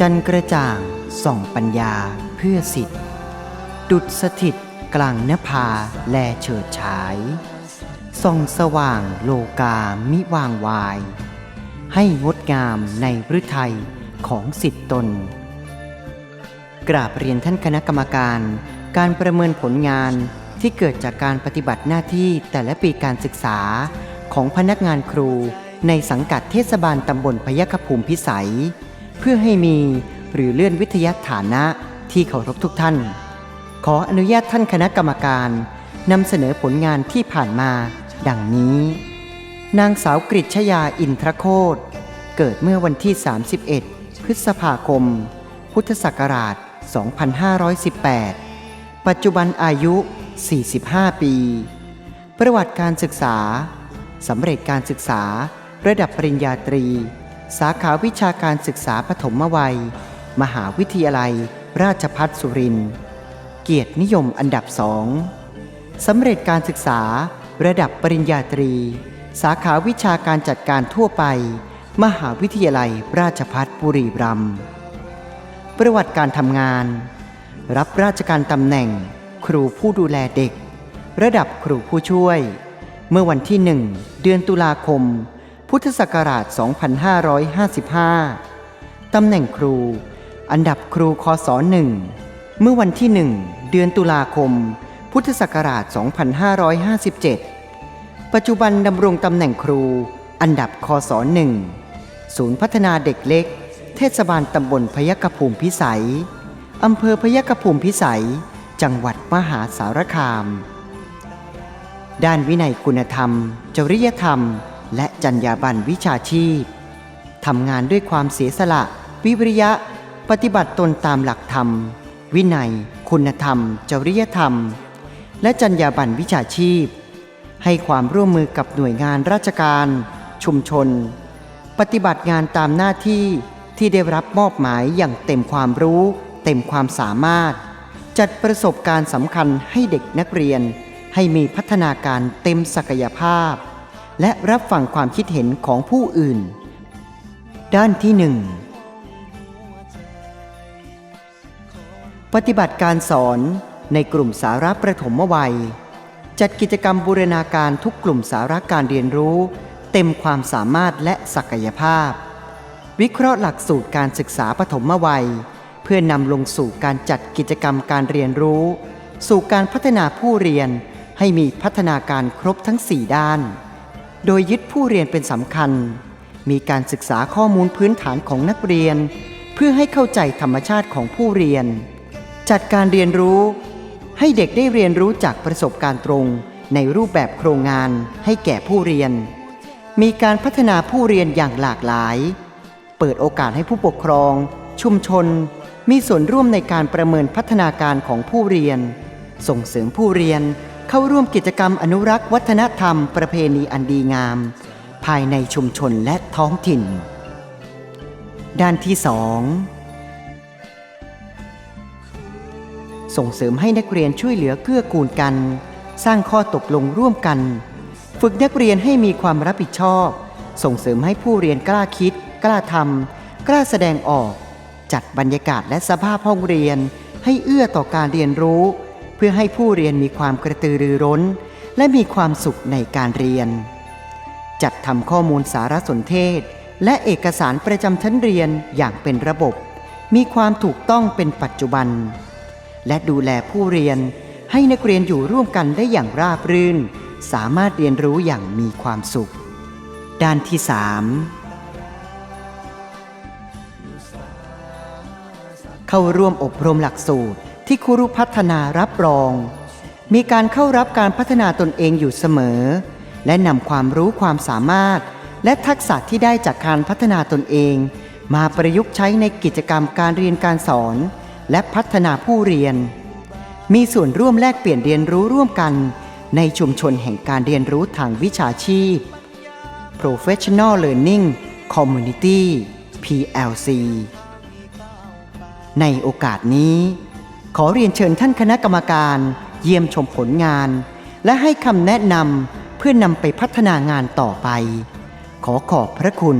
จันกระจ่างส่องปัญญาเพื่อสิทธิ์ ดุจสถิตกลางนภาแลเฉิดฉาย ส่องสว่างโลกามิวางวาย ให้งดงามในพฤทัยของสิทธิตน กราบเรียนท่านคณะกรรมการการประเมินผลงาน ที่เกิดจากการปฏิบัติหน้าที่แต่ละปีการศึกษา ของพนักงานครู ในสังกัดเทศบาลตำบลพยคภูมิพิสัย เพื่อให้มีหรือเลื่อนวิทยาฐานะที่เคารพทุกท่าน ขออนุญาตท่านคณะกรรมการนำเสนอผลงานที่ผ่านมา ดังนี้ นางสาวกฤษชยาอินทรโคตเกิดเมื่อวันที่ 31 พฤษภาคม พุทธศักราช 2518 ปัจจุบันอายุ 45 ปี ประวัติการศึกษาสำเร็จการศึกษา ระดับปริญญาตรี สาขาวิชาการศึกษาปฐมวัย มหาวิทยาลัย ราชพัฒสุรินทร์เกียรตินิยมอันดับสองสำเร็จการศึกษา ระดับปริญญาตรี สาขาวิชาการจัดการทั่วไป มหาวิทยาลัยราชพัฒบุรีรัมย์ประวัติการทำงาน รับราชการตำแหน่ง ครูผู้ดูแลเด็ก ระดับครูผู้ช่วย เมื่อวันที่1เดือนตุลาคม พุทธศักราช 2555 ตำแหน่งครู อันดับครูคศ1เมื่อวันที่1เดือนตุลาคม พุทธศักราช 2557 ปัจจุบันดำรงตำแหน่งครู อันดับคศ1ศูนย์พัฒนาเด็กเล็ก เทศบาลตำบลพยัคฆภูมิพิสัยอำเภอพยัคฆภูมิพิสัย จังหวัดมหาสารคาม ด้านวินัยคุณธรรม จริยธรรม และจรรยาบรรณวิชาชีพทำงานด้วยความเสียสละ วิริยะ ปฏิบัติตนตามหลักธรรม วินัย คุณธรรม จริยธรรม และจรรยาบรรณวิชาชีพ ให้ความร่วมมือกับหน่วยงานราชการ ชุมชน ปฏิบัติงานตามหน้าที่ที่ได้รับมอบหมายอย่างเต็มความรู้ เต็มความสามารถ จัดประสบการณ์สำคัญให้เด็กนักเรียน ให้มีพัฒนาการเต็มศักยภาพ และรับฟังความคิดเห็นของผู้อื่น ด้านที่หนึ่งปฏิบัติการสอนในกลุ่มสาระประถมวัย จัดกิจกรรมบูรณาการทุกกลุ่มสาระการเรียนรู้ เต็มความสามารถและศักยภาพ วิเคราะห์หลักสูตรการศึกษาปฐมวัย เพื่อนำลงสู่การจัดกิจกรรมการเรียนรู้ สู่การพัฒนาผู้เรียนให้มีพัฒนาการครบทั้ง 4 ด้าน โดยยึดผู้เรียนเป็นสำคัญ มีการศึกษาข้อมูลพื้นฐานของนักเรียน เพื่อให้เข้าใจธรรมชาติของผู้เรียน จัดการเรียนรู้ ให้เด็กได้เรียนรู้จากประสบการณ์ตรงในรูปแบบโครงงานให้แก่ผู้เรียน มีการพัฒนาผู้เรียนอย่างหลากหลาย เปิดโอกาสให้ผู้ปกครอง ชุมชน มีส่วนร่วมในการประเมินพัฒนาการของผู้เรียน ส่งเสริมผู้เรียนเข้าร่วมกิจกรรมอนุรักษ์วัฒนธรรมประเพณีอันดีงาม ภายในชุมชนและท้องถิ่น ด้านที่สองส่งเสริมให้นักเรียนช่วยเหลือเกื้อกูลกัน สร้างข้อตกลงร่วมกัน ฝึกนักเรียนให้มีความรับผิดชอบ ส่งเสริมให้ผู้เรียนกล้าคิด กล้าทำกล้าแสดงออก จัดบรรยากาศและสภาพห้องเรียน ให้เอื้อต่อการเรียนรู้ เพื่อให้ผู้เรียนมีความกระตือรือร้น และมีความสุขในการเรียน จัดทำข้อมูลสารสนเทศ และเอกสารประจำชั้นเรียนอย่างเป็นระบบ มีความถูกต้องเป็นปัจจุบัน และดูแลผู้เรียนให้นักเรียนอยู่ร่วมกันได้อย่างราบรื่น สามารถเรียนรู้อย่างมีความสุข ด้านที่ 3 เข้าร่วมอบรมหลักสูตรที่ครูพัฒนารับรอง มีการเข้ารับการพัฒนาตนเองอยู่เสมอ และนำความรู้ความสามารถ และทักษะที่ได้จากการพัฒนาตนเอง มาประยุกต์ใช้ในกิจกรรมการเรียนการสอน และพัฒนาผู้เรียน มีส่วนร่วมแลกเปลี่ยนเรียนรู้ร่วมกัน ในชุมชนแห่งการเรียนรู้ทางวิชาชีพ Professional Learning Community PLC ในโอกาสนี้ ขอเรียนเชิญท่านคณะกรรมการ เยี่ยมชมผลงาน และให้คำแนะนำเพื่อนำไปพัฒนางานต่อไป ขอขอบพระคุณ